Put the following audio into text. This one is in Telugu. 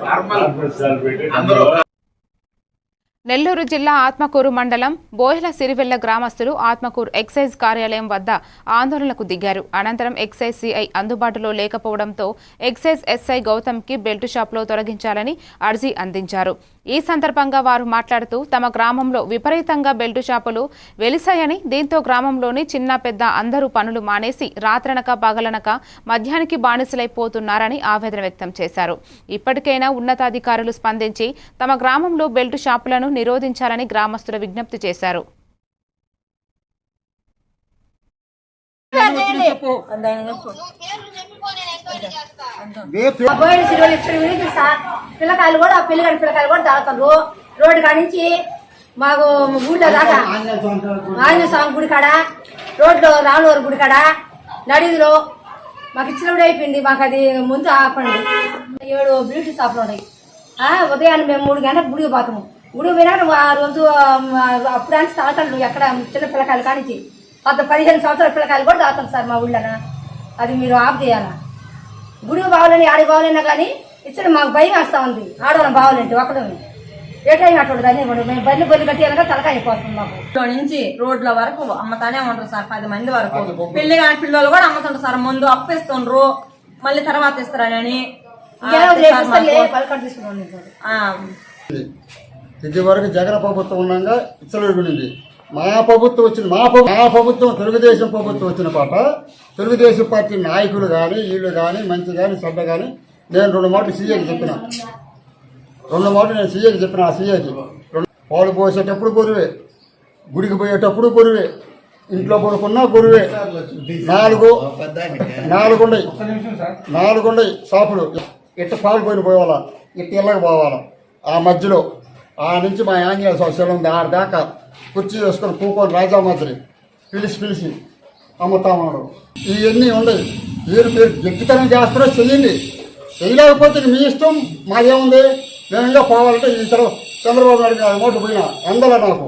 ఫార్మల్ అందరూ నెల్లూరు జిల్లా ఆత్మకూరు మండలం బోయల సిరివెల్ల గ్రామస్తులు ఆత్మకూరు ఎక్సైజ్ కార్యాలయం వద్ద ఆందోళనకు దిగారు. అనంతరం ఎక్సైజ్ సిఐ అందుబాటులో లేకపోవడంతో ఎక్సైజ్ ఎస్ఐ గౌతమ్కి బెల్ట్ షాప్లో తొలగించాలని అర్జీ అందించారు. ఈ సందర్భంగా వారు మాట్లాడుతూ తమ గ్రామంలో విపరీతంగా బెల్టు షాపులు వెలిశాయని దీంతో గ్రామంలోని చిన్న పెద్ద అందరూ పనులు మానేసి రాత్రనక పగలనక మద్యానికి బానిసలైపోతున్నారని ఆవేదన వ్యక్తం చేశారు. ఇప్పటికైనా ఉన్నతాధికారులు స్పందించి తమ గ్రామంలో బెల్టు షాపులను నిరోధించాలని గ్రామస్తులు విజ్ఞప్తి చేశారు. పిల్లకాయలు కూడా పిల్లగాడి పిల్లకాయలు కూడా తాగుతారు రోడ్డు కాడ నుంచి మాకు ఊళ్ళో దాకా ఆంజనేయ స్వామి గుడి కాడ రోడ్లో రాములవారి గుడి కాడ నడిదిలో మాకు ఇచ్చినప్పుడు అయిపోయింది. మాకు అది ముందు ఆపండి. ఏడు బ్యూటీ షాప్లు ఉన్నాయి. ఆ, ఉదయాన్నే మేము మూడు గంటలకు గుడికి పోతాము. గుడికి పోయినాక ఆ రోజు అప్పుడు అని తాగుతాడు ఎక్కడ చిన్న పిల్లకాయలు కానించి పద్ద పదిహేను సంవత్సరాల పిల్లకాయలు కూడా తాగుతారు సార్ మా ఊళ్ళోన అది మీరు ఆఫ్ చేయాలా? గుడికి బావాలని ఆడికి బావాలన్నా కానీ ఇచ్చిన మాకు భయం వేస్తా ఉంది. ఆడవాళ్ళం బావాలంటే ఒకడు ఏ టైం అటువంటి దాన్ని ఇవ్వండి. మేము బల్లి బల్లి కట్టేయాలన్నా తలకాయ అయిపోతుంది మాకు. ఇంట్లో నుంచి రోడ్ల వరకు అమ్మతానే ఉంటారు సార్ పది మంది వరకు. పెళ్ళి కాని పిల్లలు కూడా అమ్ముతుంటారు సార్ ముందు అప్పు ఇస్తుండ్రు మళ్ళీ తర్వాత ఇస్తారని. ఇది వరకు జగన్ ప్రభుత్వం ఉండగా ఇచ్చలవిడింది మా ప్రభుత్వం వచ్చింది. మా మా ప్రభుత్వం తెలుగుదేశం ప్రభుత్వం వచ్చిన పాట తెలుగుదేశం పార్టీ నాయకులు కానీ వీళ్ళు కానీ మంచి కానీ చెడ్డ కానీ నేను రెండు మాటలు సీఏకి చెప్పిన. రెండు మాటలు నేను సీఏకి చెప్పిన ఆ సీఏకి. పాలు పోసేటప్పుడు గురువే. గుడికి పోయేటప్పుడు గురువే. ఇంట్లో పడుకున్నా గురువే. నాలుగు నాలుగుండయి నాలుగుండయి నాలుగు ఉన్నాయి. షాపులు. ఇట్ట పాలు పోయిన పోవాలా ఇట్ట ఇళ్ళకి పోవాలా ఆ మధ్యలో ఆ నుంచి మా ఆంజనేయ స్వామి ఉంది. ఆడ దాకా కుర్చీ వేసుకొని కూకొని రాజామాత్రి పిలిచి పిలిచి అమ్ముతామన్నాడు ఇవన్నీ ఉన్నాయి మీరు మీరు వ్యక్తితనం చేస్తారో చెయ్యండి. చేయలేకపోతే మీ ఇష్టం మాదేముంది? మేము ఇంకా పోవాలంటే ఈ తర్వాత చంద్రబాబు నాయుడు గారి మోటు పోయినా. అందల నాకు